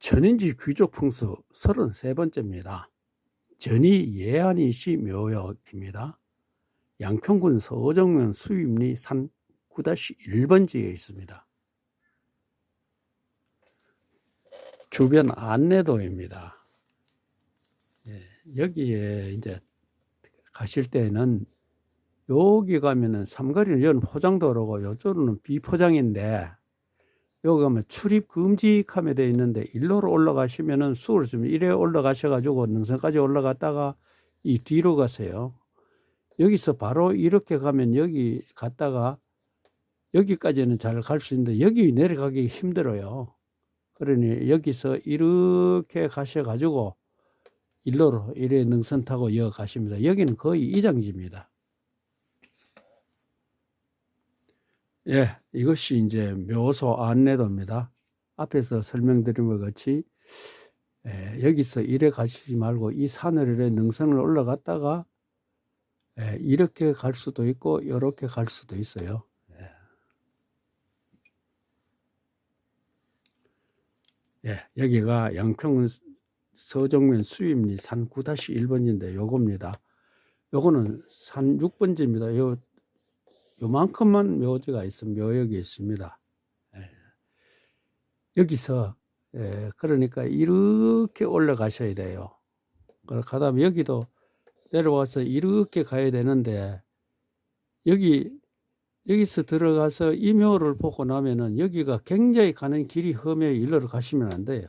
전인지 귀족 풍수 33번째입니다. 전이 예안이시 묘역입니다. 양평군 서정면 수입리 산 9-1번지에 있습니다. 주변 안내도입니다. 예, 여기에 이제 가실 때는 여기 가면은 삼거리는 여기는 포장도로고 이쪽으로는 비포장인데 여기 가면 출입 금지함에 되어 있는데 일로로 올라가시면은 수월 좀 이래 올라가셔가지고 능선까지 올라갔다가 이 뒤로 가세요. 여기서 바로 이렇게 가면 여기 갔다가 여기까지는 잘 갈 수 있는데 여기 내려가기 힘들어요. 그러니 여기서 이렇게 가셔가지고 일로로 이래 능선 타고 이어 가십니다. 여기는 거의 이장지입니다. 예, 이것이 이제 묘소 안내도입니다. 앞에서 설명드린 것 같이 예, 여기서 이래 가시지 말고 이 산을 이래 능선을 올라갔다가 예, 이렇게 갈 수도 있고 이렇게 갈 수도 있어요. 예, 여기가 양평 서정면 수입리 산 9-1번지인데 요겁니다. 요거는 산 6번지입니다. 요 요만큼만 묘지가 있습니다. 묘역이 있습니다. 예. 여기서 예, 그러니까 이렇게 올라가셔야 돼요. 그다음에 여기도 내려와서 이렇게 가야 되는데 여기 여기서 들어가서 이 묘를 보고 나면은 여기가 굉장히 가는 길이 험해 일로로 가시면 안 돼요.